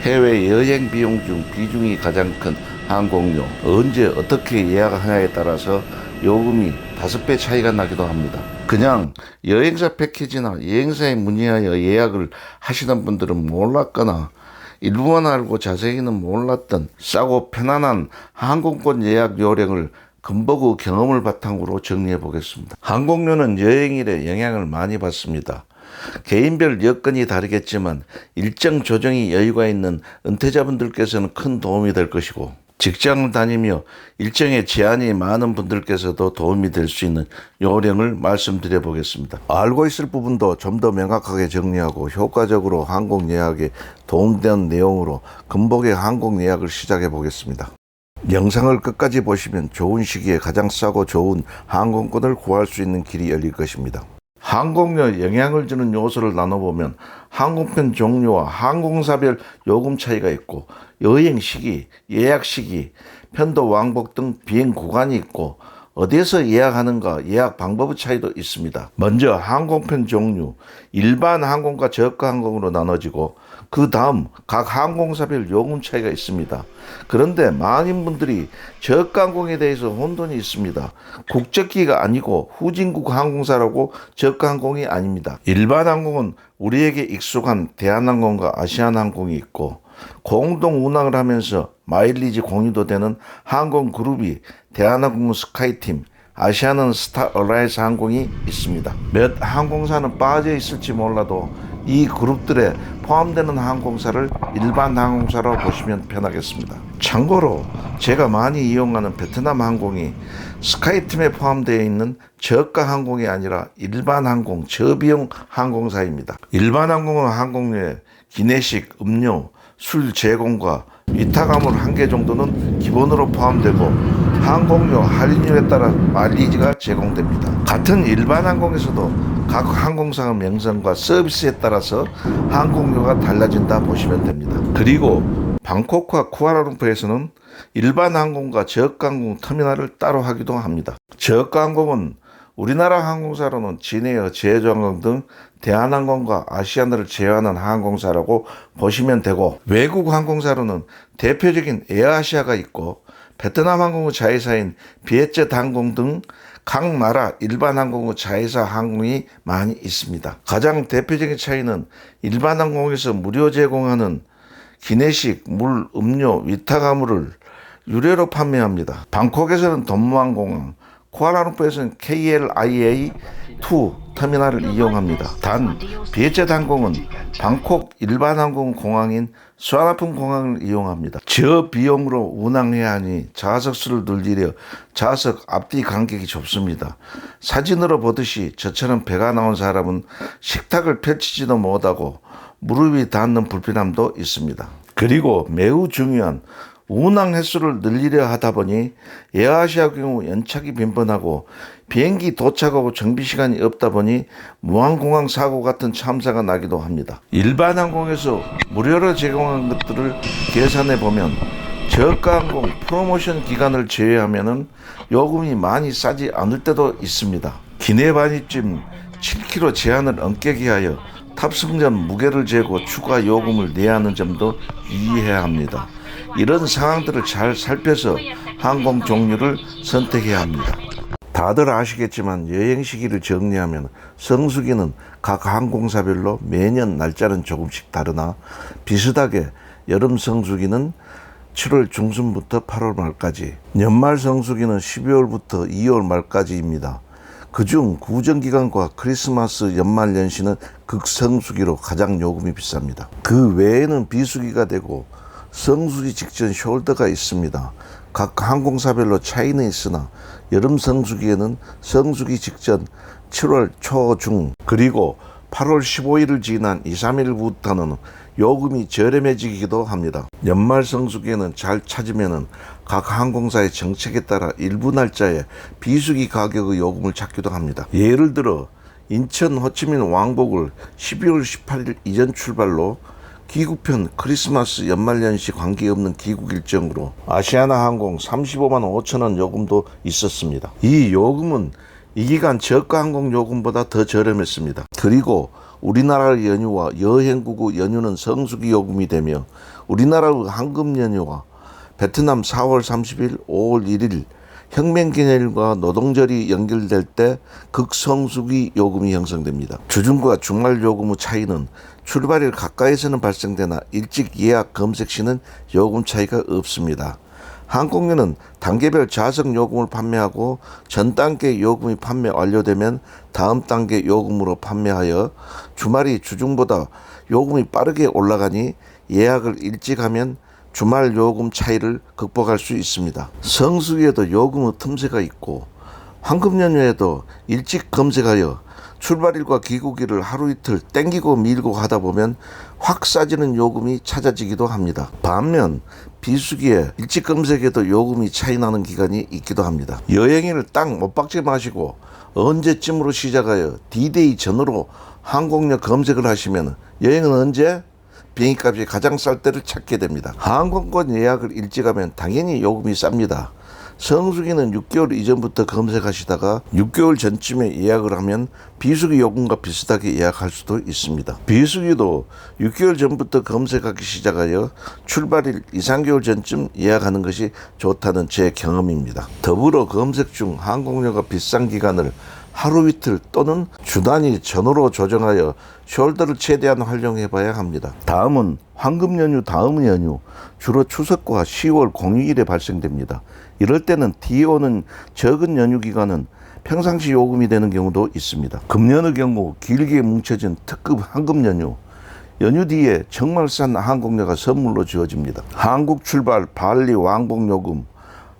해외 여행 비용 중 비중이 가장 큰 항공료 언제 어떻게 예약하냐에 따라서 요금이 다섯 배 차이가 나기도 합니다. 그냥 여행사 패키지나 여행사에 문의하여 예약을 하시는 분들은 몰랐거나 일부만 알고 자세히는 몰랐던 싸고 편안한 항공권 예약 요령을 금보고 경험을 바탕으로 정리해 보겠습니다. 항공료는 여행일에 영향을 많이 받습니다. 개인별 여건이 다르겠지만 일정 조정이 여유가 있는 은퇴자분들께서는 큰 도움이 될 것이고 직장을 다니며 일정에 제한이 많은 분들께서도 도움이 될 수 있는 요령을 말씀드려 보겠습니다. 알고 있을 부분도 좀 더 명확하게 정리하고 효과적으로 항공 예약에 도움되는 내용으로 금복의 항공 예약을 시작해 보겠습니다. 영상을 끝까지 보시면 좋은 시기에 가장 싸고 좋은 항공권을 구할 수 있는 길이 열릴 것입니다. 항공료에 영향을 주는 요소를 나눠보면 항공편 종류와 항공사별 요금 차이가 있고 여행 시기, 예약 시기, 편도 왕복 등 비행 구간이 있고 어디에서 예약하는가 예약 방법 의 차이도 있습니다. 먼저 항공편 종류, 일반 항공과 저가 항공으로 나눠지고 그 다음 각 항공사별 요금 차이가 있습니다. 그런데 많은 분들이 저가 항공에 대해서 혼돈이 있습니다. 국적기가 아니고 후진국 항공사라고 저가 항공이 아닙니다. 일반 항공은 우리에게 익숙한 대한항공과 아시아나항공이 있고 공동 운항을 하면서 마일리지 공유도 되는 항공 그룹이 대한항공 스카이팀, 아시아는 스타 얼라이언스 항공이 있습니다. 몇 항공사는 빠져 있을지 몰라도 이 그룹들에 포함되는 항공사를 일반 항공사라고 보시면 편하겠습니다. 참고로 제가 많이 이용하는 베트남 항공이 스카이팀에 포함되어 있는 저가 항공이 아니라 일반 항공, 저비용 항공사입니다. 일반 항공은 항공료에 기내식, 음료, 술 제공과 위탁 화물 한 개 정도는 기본으로 포함되고 항공료 할인율에 따라 마일리지가 제공됩니다. 같은 일반 항공에서도 각 항공사의 명성과 서비스에 따라서 항공료가 달라진다 보시면 됩니다. 그리고 방콕과 쿠알라룸푸르에서는 일반 항공과 저가 항공 터미널을 따로 하기도 합니다. 저가 항공은 우리나라 항공사로는 진에어, 제주항공 등 대한항공과 아시아나를 제외하는 항공사라고 보시면 되고 외국 항공사로는 대표적인 에어아시아가 있고 베트남 항공의 자회사인 비엣젯 항공 등 각 나라 일반 항공의 자회사 항공이 많이 있습니다. 가장 대표적인 차이는 일반 항공에서 무료 제공하는 기내식, 물, 음료, 위탁화물을 유료로 판매합니다. 방콕에서는 돈무항공항, 쿠알라룸푸르에서는 KLIA 2 터미널을 이용합니다. 단 비엣젯 항공은 방콕 일반 항공 공항인 수아나푼 공항을 이용합니다. 저 비용으로 운항해야 하니 좌석 수를 늘리려 좌석 앞뒤 간격이 좁습니다. 사진으로 보듯이 저처럼 배가 나온 사람은 식탁을 펼치지도 못하고 무릎이 닿는 불편함도 있습니다. 그리고 매우 중요한 운항 횟수를 늘리려 하다 보니 에어아시아 경우 연착이 빈번하고 비행기 도착하고 정비 시간이 없다 보니 무항공항 사고 같은 참사가 나기도 합니다. 일반 항공에서 무료로 제공한 것들을 계산해 보면 저가 항공 프로모션 기간을 제외하면은 요금이 많이 싸지 않을 때도 있습니다. 기내 반입금 7kg 제한을 엄격히 하여 탑승 전 무게를 재고 추가 요금을 내야 하는 점도 유의해야 합니다. 이런 상황들을 잘 살펴서 항공 종류를 선택해야 합니다. 다들 아시겠지만 여행 시기를 정리하면 성수기는 각 항공사별로 매년 날짜는 조금씩 다르나 비슷하게 여름 성수기는 7월 중순부터 8월 말까지, 연말 성수기는 12월부터 2월 말까지입니다. 그중 구정기간과 크리스마스 연말 연시는 극성수기로 가장 요금이 비쌉니다. 그 외에는 비수기가 되고 성수기 직전 숄더가 있습니다. 각 항공사별로 차이는 있으나 여름 성수기에는 성수기 직전 7월 초중 그리고 8월 15일을 지난 2, 3일부터는 요금이 저렴해지기도 합니다. 연말 성수기에는 잘 찾으면은 각 항공사의 정책에 따라 일부 날짜에 비수기 가격의 요금을 찾기도 합니다. 예를 들어 인천 호치민 왕복을 12월 18일 이전 출발로 귀국편 크리스마스 연말연시 관계없는 귀국 일정으로 아시아나 항공 35만 5천 원 요금도 있었습니다. 이 요금은 이 기간 저가 항공 요금보다 더 저렴했습니다. 그리고 우리나라 연휴와 여행국의 연휴는 성수기 요금이 되며 우리나라의 황금 연휴와 베트남 4월 30일, 5월 1일 혁명기념일과 노동절이 연결될 때 극성수기 요금이 형성됩니다. 주중과 주말 요금의 차이는 출발일 가까이서는 발생되나 일찍 예약 검색 시는 요금 차이가 없습니다. 항공료는 단계별 좌석 요금을 판매하고 전 단계 요금이 판매 완료되면 다음 단계 요금으로 판매하여 주말이 주중보다 요금이 빠르게 올라가니 예약을 일찍 하면 주말 요금 차이를 극복할 수 있습니다. 성수기에도 요금의 틈새가 있고 황금 연휴에도 일찍 검색하여 출발일과 귀국일을 하루 이틀 땡기고 밀고 하다 보면 확 싸지는 요금이 찾아지기도 합니다. 반면 비수기에 일찍 검색해도 요금이 차이 나는 기간이 있기도 합니다. 여행을 딱 못 박지 마시고 언제쯤으로 시작하여 D-Day 전으로 항공료 검색을 하시면 여행은 언제? 비행기값이 가장 쌀 때를 찾게 됩니다. 항공권 예약을 일찍 하면 당연히 요금이 쌉니다. 성수기는 6개월 이전부터 검색하시다가 6개월 전쯤에 예약을 하면 비수기 요금과 비슷하게 예약할 수도 있습니다. 비수기도 6개월 전부터 검색하기 시작하여 출발일 2, 3개월 전쯤 예약하는 것이 좋다는 제 경험입니다. 더불어 검색 중 항공료가 비싼 기간을 하루 이틀 또는 주 단위 전후로 조정하여 숄더를 최대한 활용해 봐야 합니다. 다음은 황금 연휴 다음 연휴 주로 추석과 10월 공휴일에 발생됩니다. 이럴 때는 오는 적은 연휴 기간은 평상시 요금이 되는 경우도 있습니다. 금년의 경우 길게 뭉쳐진 특급 황금 연휴 연휴 뒤에 정말 싼 항공료가 선물로 주어집니다. 한국 출발 발리 왕복 요금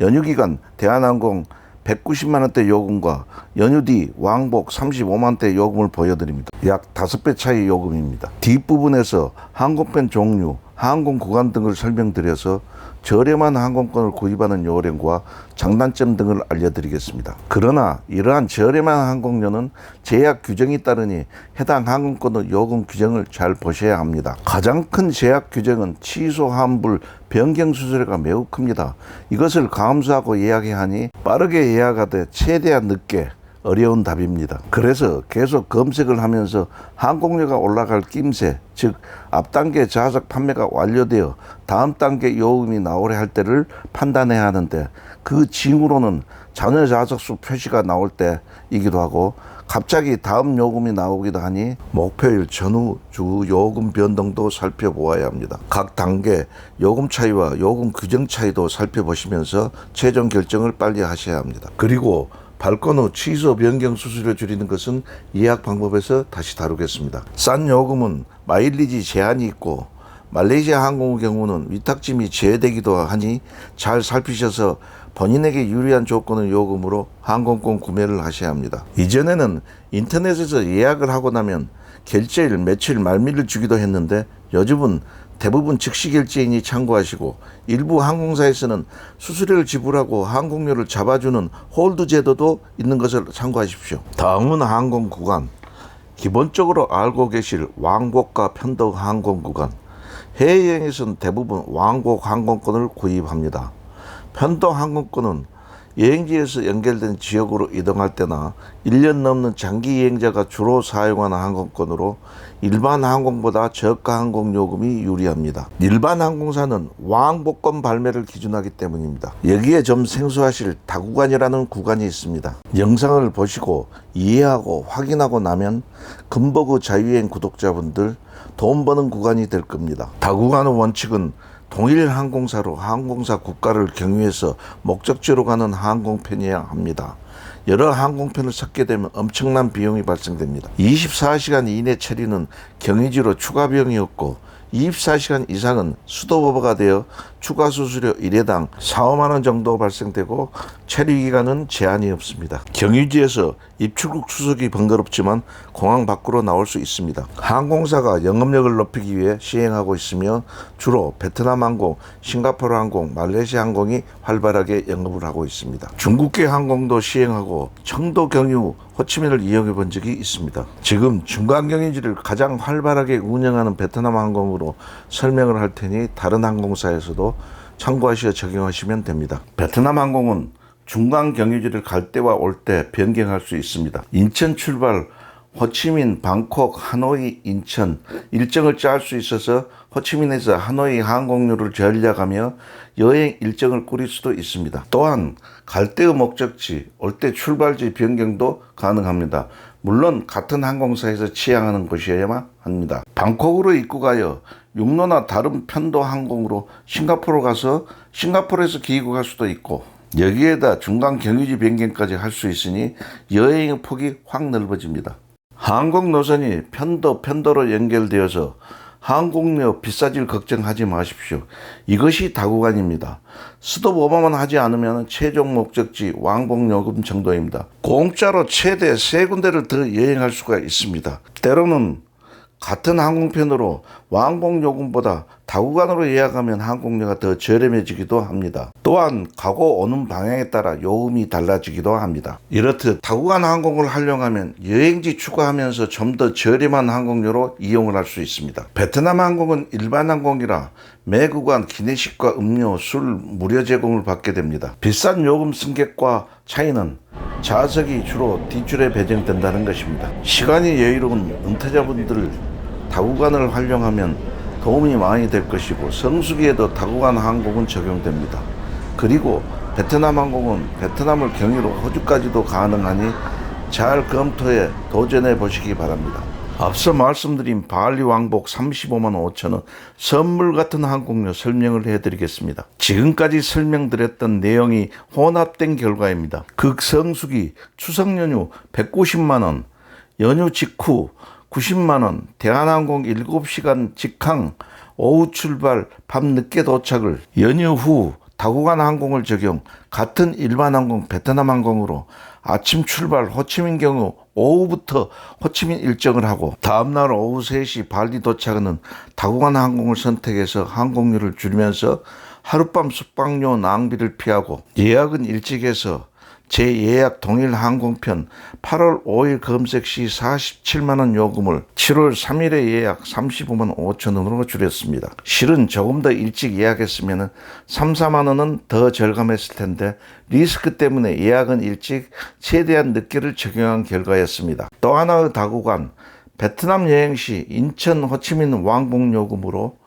연휴 기간 대한항공 190만 원대 요금과 연휴 뒤 왕복 35만 대 요금을 보여드립니다. 약 5배 차이 요금입니다. 뒷부분에서 항공편 종류, 항공 구간 등을 설명드려서 저렴한 항공권을 구입하는 요령과 장단점 등을 알려드리겠습니다. 그러나 이러한 저렴한 항공료는 제약 규정이 따르니 해당 항공권의 요금 규정을 잘 보셔야 합니다. 가장 큰 제약 규정은 취소, 환불, 변경 수수료가 매우 큽니다. 이것을 감수하고 예약해야 하니 빠르게 예약하되 최대한 늦게 어려운 답입니다. 그래서 계속 검색을 하면서 항공료가 올라갈 낌새, 즉 앞단계 좌석 판매가 완료되어 다음 단계 요금이 나오려 할 때를 판단해야 하는데 그 징후로는 잔여 좌석수 표시가 나올 때이기도 하고 갑자기 다음 요금이 나오기도 하니 목표일 전후 주 요금 변동도 살펴보아야 합니다. 각 단계 요금 차이와 요금 규정 차이도 살펴보시면서 최종 결정을 빨리 하셔야 합니다. 그리고 발권 후 취소 변경 수수료 줄이는 것은 예약 방법에서 다시 다루겠습니다. 싼 요금은 마일리지 제한이 있고 말레이시아 항공의 경우는 위탁짐이 제외되기도 하니 잘 살피셔서 본인에게 유리한 조건의 요금으로 항공권 구매를 하셔야 합니다. 이전에는 인터넷에서 예약을 하고 나면 결제일 며칠 말미를 주기도 했는데 요즘은 대부분 즉시 결제인이 참고하시고 일부 항공사에서는 수수료를 지불하고 항공료를 잡아주는 홀드 제도도 있는 것을 참고하십시오. 다음은 항공 구간. 기본적으로 알고 계실 왕복과 편도 항공 구간. 해외여행에서는 대부분 왕복 항공권을 구입합니다. 편도 항공권은 여행지에서 연결된 지역으로 이동할 때나 1년 넘는 장기 여행자가 주로 사용하는 항공권으로 일반 항공보다 저가 항공 요금이 유리합니다. 일반 항공사는 왕복권 발매를 기준하기 때문입니다. 여기에 좀 생소하실 다구간이라는 구간이 있습니다. 영상을 보시고 이해하고 확인하고 나면 금버그 자유여행 구독자분들 돈 버는 구간이 될 겁니다. 다구간의 원칙은 동일 항공사로 항공사 국가를 경유해서 목적지로 가는 항공편이어야 합니다. 여러 항공편을 섞게 되면 엄청난 비용이 발생됩니다. 24시간 이내 처리는 경유지로 추가 비용이 없고 24시간 이상은 수도버버가 되어 추가 수수료 1회당 4, 5만 원 정도 발생되고 처리 기간은 제한이 없습니다. 경유지에서 입출국 수속이 번거롭지만 공항 밖으로 나올 수 있습니다. 항공사가 영업력을 높이기 위해 시행하고 있으며 주로 베트남 항공, 싱가포르 항공, 말레이시아 항공이 활발하게 영업을 하고 있습니다. 중국계 항공도 시행하고 청도 경유 호치민을 이용해 본 적이 있습니다. 지금 중간 경유지를 가장 활발하게 운영하는 베트남 항공으로 설명을 할 테니 다른 항공사에서도 참고하시어 적용하시면 됩니다. 베트남 항공은 중간 경유지를 갈 때와 올 때 변경할 수 있습니다. 인천 출발 호치민, 방콕, 하노이, 인천 일정을 짤 수 있어서 호치민에서 하노이 항공료를 전략하며 여행 일정을 꾸릴 수도 있습니다. 또한 갈 때의 목적지, 올 때 출발지 변경도 가능합니다. 물론 같은 항공사에서 취향하는 것이어야만 합니다. 방콕으로 입국하여 육로나 다른 편도 항공으로 싱가포르 가서 싱가포르에서 귀국할 수도 있고 여기에다 중간 경유지 변경까지 할 수 있으니 여행의 폭이 확 넓어집니다. 항공 노선이 편도 편도로 연결되어서 항공료 비싸질 걱정하지 마십시오. 이것이 다구간입니다. 스톱 오버만 하지 않으면 최종 목적지 왕복 요금 정도입니다. 공짜로 최대 세 군데를 더 여행할 수가 있습니다. 때로는 같은 항공편으로 왕복 요금보다 다구간으로 예약하면 항공료가 더 저렴해지기도 합니다. 또한 가고 오는 방향에 따라 요금이 달라지기도 합니다. 이렇듯 다구간 항공을 활용하면 여행지 추가하면서 좀 더 저렴한 항공료로 이용을 할 수 있습니다. 베트남 항공은 일반 항공이라 매 구간 기내식과 음료, 술 무료 제공을 받게 됩니다. 비싼 요금 승객과 차이는 좌석이 주로 뒷줄에 배정된다는 것입니다. 시간이 여유로운 은퇴자분들 다구간을 활용하면 도움이 많이 될 것이고 성수기에도 다구간 항공은 적용됩니다. 그리고 베트남 항공은 베트남을 경유로 호주까지도 가능하니 잘 검토해 도전해 보시기 바랍니다. 앞서 말씀드린 발리 왕복 35만 5천 원 선물 같은 항공료 설명을 해드리겠습니다. 지금까지 설명드렸던 내용이 혼합된 결과입니다. 극성수기 추석 연휴 190만 원, 연휴 직후 90만 원, 대한항공 7시간 직항, 오후 출발, 밤 늦게 도착을 연휴 후 다구간 항공을 적용, 같은 일반 항공 베트남 항공으로 아침 출발 호치민 경우 오후부터 호치민 일정을 하고 다음날 오후 3시 발리 도착하는 다구간 항공을 선택해서 항공료를 줄이면서 하룻밤 숙박료 낭비를 피하고 예약은 일찍 해서 재예약 동일 항공편 8월 5일 검색 시 47만 원 요금을 7월 3일에 예약 35만 5천 원으로 줄였습니다. 실은 조금 더 일찍 예약했으면 3, 4만 원은 더 절감했을 텐데 리스크 때문에 예약은 일찍 최대한 늦게를 적용한 결과였습니다. 또 하나의 다구간 베트남 여행 시 인천 호치민 왕복 요금으로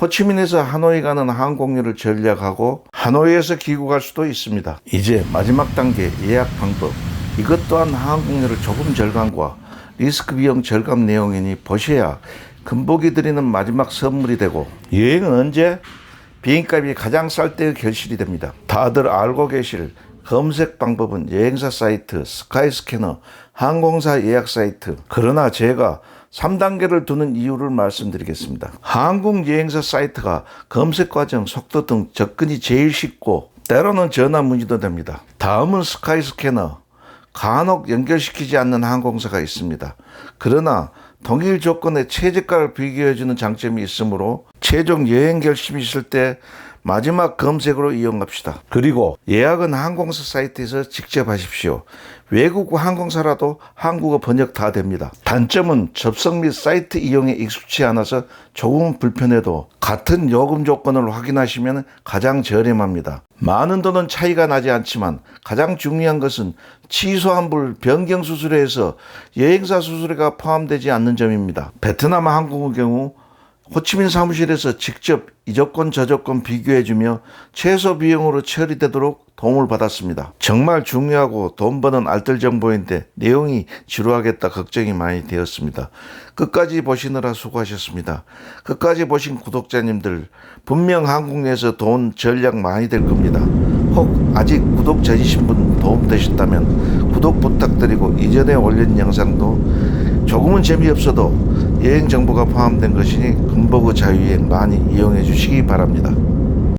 호치민에서 하노이 가는 항공료를 전략하고 하노이에서 귀국할 수도 있습니다. 이제 마지막 단계 예약 방법. 이것 또한 항공료를 조금 절감과 리스크 비용 절감 내용이니 보셔야 금복이 드리는 마지막 선물이 되고 여행은 언제? 비행값이 가장 쌀 때의 결실이 됩니다. 다들 알고 계실 검색 방법은 여행사 사이트, 스카이스캐너, 항공사 예약 사이트. 그러나 제가 3단계를 두는 이유를 말씀드리겠습니다. 항공 여행사 사이트가 검색 과정, 속도 등 접근이 제일 쉽고 때로는 전화 문의도 됩니다. 다음은 스카이 스캐너. 간혹 연결시키지 않는 항공사가 있습니다. 그러나 동일 조건의 최저가를 비교해주는 장점이 있으므로 최종 여행 결심이 있을 때 마지막 검색으로 이용합시다. 그리고 예약은 항공사 사이트에서 직접 하십시오. 외국 항공사라도 한국어 번역 다 됩니다. 단점은 접속 및 사이트 이용에 익숙치 않아서 조금 불편해도 같은 요금 조건을 확인하시면 가장 저렴합니다. 많은 돈은 차이가 나지 않지만 가장 중요한 것은 취소한 불 변경 수수료에서 여행사 수수료가 포함되지 않는 점입니다. 베트남 항공의 경우 호치민 사무실에서 직접 이 조건 저 조건 비교해주며 최소 비용으로 처리되도록 도움을 받았습니다. 정말 중요하고 돈 버는 알뜰 정보인데 내용이 지루하겠다 걱정이 많이 되었습니다. 끝까지 보시느라 수고하셨습니다. 끝까지 보신 구독자님들 분명 한국 내에서 돈 전략 많이 될 겁니다. 혹 아직 구독 전이신 분 도움 되셨다면 구독 부탁드리고 이전에 올린 영상도 조금은 재미없어도 여행 정보가 포함된 것이니 금보고 자유여행 많이 이용해 주시기 바랍니다.